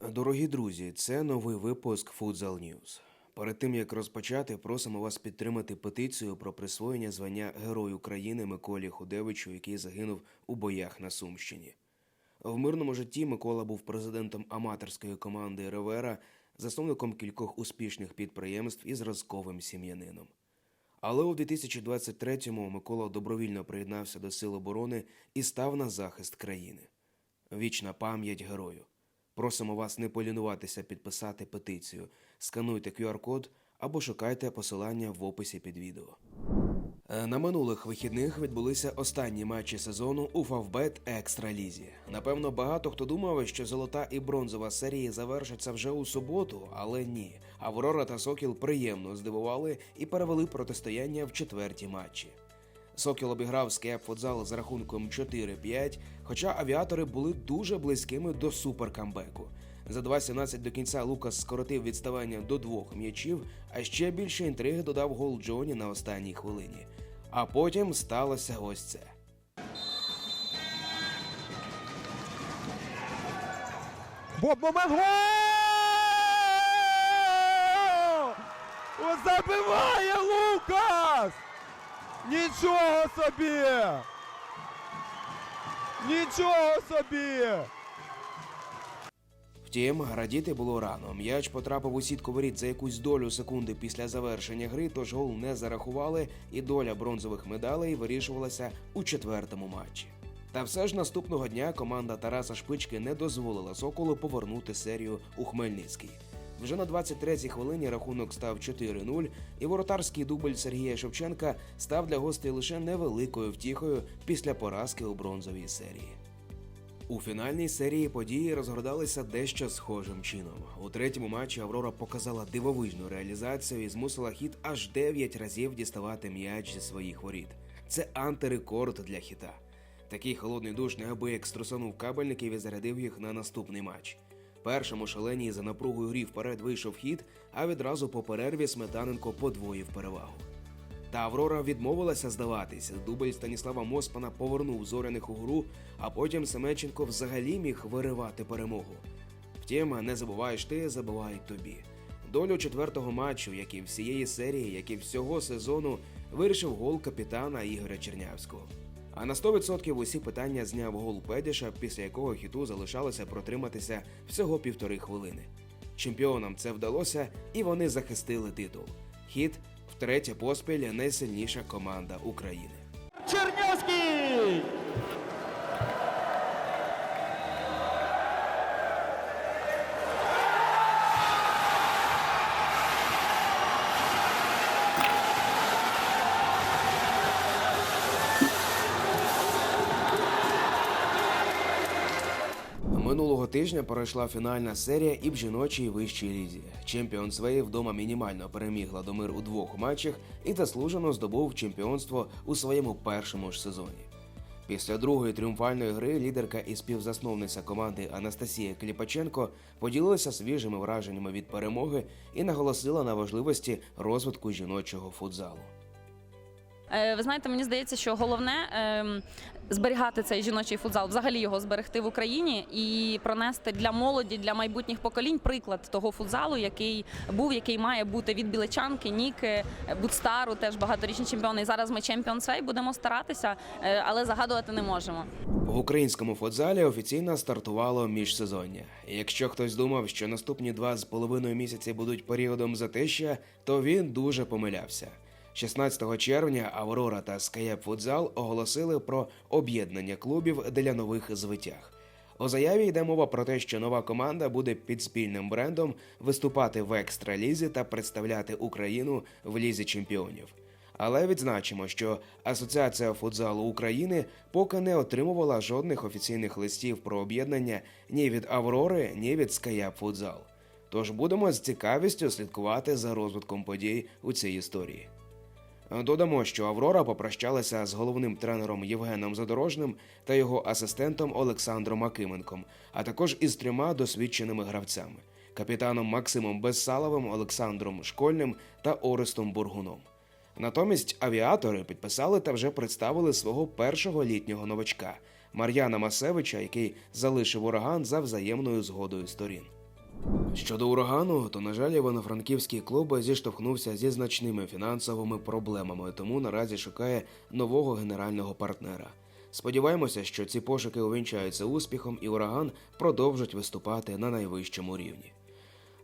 Дорогі друзі, це новий випуск Futsal News. Перед тим як розпочати, просимо вас підтримати петицію про присвоєння звання Герой України Миколі Худевичу, який загинув у боях на Сумщині. В мирному житті Микола був президентом аматорської команди Ревера, засновником кількох успішних підприємств і зразковим сім'янином. Але у 2023-му Микола добровільно приєднався до Сил оборони і став на захист країни. Вічна пам'ять герою. Просимо вас не полінуватися підписати петицію. Скануйте QR-код або шукайте посилання в описі під відео. Е, На минулих вихідних відбулися останні матчі сезону у Фавбет Екстра Лізі. Напевно, багато хто думав, що золота і бронзова серії завершаться вже у суботу, але ні. Аврора та Сокіл приємно здивували і перевели протистояння в четверті матчі. Сокіл обіграв скеп футзал з рахунком 4-5, хоча авіатори були дуже близькими до суперкамбеку. За 2.17 до кінця Лукас скоротив відставання до двох м'ячів, а ще більше інтриги додав гол Джоні на останній хвилині. А потім сталося ось це. Боб момент гол! Забиває Лукас! Нічого собі! Нічого собі! Втім, радіти було рано. М'яч потрапив у сітку воріт за якусь долю секунди після завершення гри, тож гол не зарахували, і доля бронзових медалей вирішувалася у четвертому матчі. Та все ж наступного дня команда Тараса Шпички не дозволила Соколу повернути серію у Хмельницький. Вже на 23-й хвилині рахунок став 4-0, і воротарський дубль Сергія Шевченка став для гостей лише невеликою втіхою після поразки у бронзовій серії. У фінальній серії події розгорталися дещо схожим чином. У третьому матчі Аврора показала дивовижну реалізацію і змусила хіт аж 9 разів діставати м'яч зі своїх воріт. Це антирекорд для хіта. Такий холодний душ неабияк струсанув кабельників і зарядив їх на наступний матч. Першому шаленій за напругою грі вперед вийшов хід, а відразу по перерві Сметаненко подвоїв перевагу. Та Аврора відмовилася здаватись. Дубль Станіслава Моспана повернув зоряних у гру, а потім Семенченко взагалі міг виривати перемогу. Втім, не забуваєш ти, забувають тобі. Долю четвертого матчу, як і всієї серії, як і всього сезону, вирішив гол капітана Ігоря Чернявського. А на 100% усі питання зняв гол Педіша, після якого хіту залишалося протриматися всього півтори хвилини. Чемпіонам це вдалося, і вони захистили титул. Хіт втретє поспіль найсильніша команда України. Тижня пройшла фінальна серія і в жіночій вищій лізі. Чемпіон Свеї вдома мінімально переміг Ладомир у двох матчах і заслужено здобув чемпіонство у своєму першому ж сезоні. Після другої тріумфальної гри лідерка і співзасновниця команди Анастасія Кліпаченко поділилася свіжими враженнями від перемоги і наголосила на важливості розвитку жіночого футзалу. Е, Ви знаєте, мені здається, що головне ем, зберігати цей жіночий футзал, взагалі його зберегти в Україні і пронести для молоді, для майбутніх поколінь приклад того футзалу, який був, який має бути від білечанки, Ніки, Будстару, теж багаторічні чемпіони. Зараз ми чемпіон свей будемо старатися, е, але загадувати не можемо. В українському футзалі офіційно стартувало міжсезоння. Якщо хтось думав, що наступні два з половиною місяці будуть періодом затища, то він дуже помилявся. 16 червня Аврора та Скаєп Футзал оголосили про об'єднання клубів для нових звитяг. У заяві йде мова про те, що нова команда буде під спільним брендом виступати в екстралізі та представляти Україну в лізі чемпіонів. Але відзначимо, що Асоціація футзалу України поки не отримувала жодних офіційних листів про об'єднання ні від Аврори, ні від Скаяп Футзал. Тож будемо з цікавістю слідкувати за розвитком подій у цій історії. Додамо, що Аврора попрощалася з головним тренером Євгеном Задорожним та його асистентом Олександром Акименком, а також із трьома досвідченими гравцями капітаном Максимом Безсаловим, Олександром Школьним та Орестом Бургуном. Натомість авіатори підписали та вже представили свого першого літнього новачка Мар'яна Масевича, який залишив ураган за взаємною згодою сторін. Щодо урагану, то на жаль, івано-франківський клуб зіштовхнувся зі значними фінансовими проблемами, тому наразі шукає нового генерального партнера. Сподіваємося, що ці пошуки увінчаються успіхом, і ураган продовжить виступати на найвищому рівні.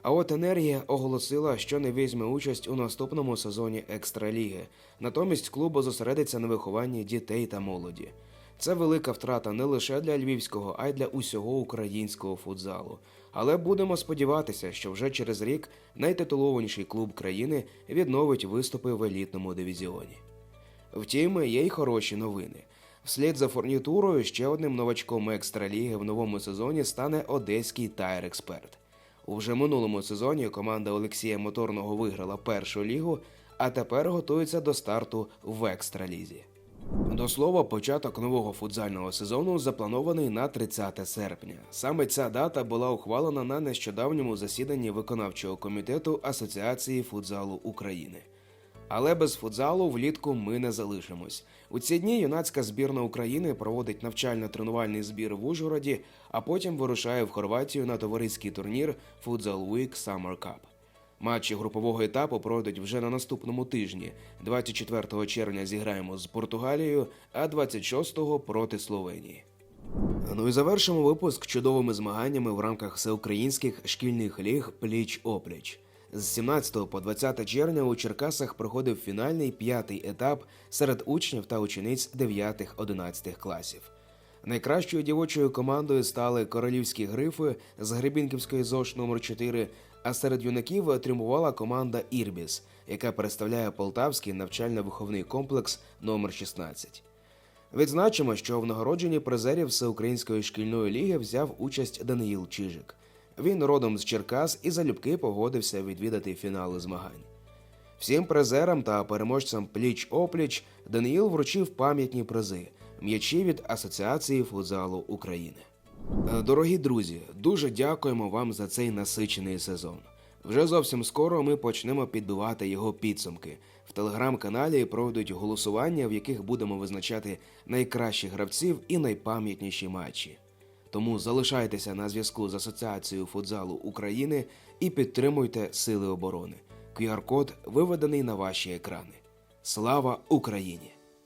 А от енергія оголосила, що не візьме участь у наступному сезоні екстраліги. Натомість клуб зосередиться на вихованні дітей та молоді. Це велика втрата не лише для львівського, а й для усього українського футзалу. Але будемо сподіватися, що вже через рік найтитулованіший клуб країни відновить виступи в елітному дивізіоні. Втім, є й хороші новини. Вслід за фурнітурою ще одним новачком екстраліги в новому сезоні стане одеський тайр експерт. У вже минулому сезоні команда Олексія Моторного виграла першу лігу, а тепер готується до старту в екстралізі. До слова, початок нового футзального сезону запланований на 30 серпня. Саме ця дата була ухвалена на нещодавньому засіданні виконавчого комітету Асоціації футзалу України. Але без футзалу влітку ми не залишимось. У ці дні юнацька збірна України проводить навчально-тренувальний збір в Ужгороді, а потім вирушає в Хорватію на товариський турнір Futsal Week Summer Cup. Матчі групового етапу пройдуть вже на наступному тижні. 24 червня зіграємо з Португалією, а 26-го проти Словенії. Ну і завершимо випуск чудовими змаганнями в рамках всеукраїнських шкільних ліг пліч-опліч. З 17 по 20 червня у Черкасах проходив фінальний п'ятий етап серед учнів та учениць 9-11 класів. Найкращою дівочою командою стали королівські грифи з Гребінківської ЗОШ номер 4 а серед юнаків тріумфувала команда Ірбіс, яка представляє Полтавський навчально-виховний комплекс номер 16. Відзначимо, що в нагородженні призерів Всеукраїнської шкільної ліги взяв участь Даниїл Чижик. Він родом з Черкас і залюбки погодився відвідати фінали змагань. Всім призерам та переможцям пліч-опліч Даниїл вручив пам'ятні призи м'ячі від Асоціації футзалу України. Е, Дорогі друзі, дуже дякуємо вам за цей насичений сезон. Вже зовсім скоро ми почнемо підбивати його підсумки. В телеграм-каналі пройдуть голосування, в яких будемо визначати найкращих гравців і найпам'ятніші матчі. Тому залишайтеся на зв'язку з Асоціацією футзалу України і підтримуйте Сили оборони. QR-код виведений на ваші екрани. Слава Україні!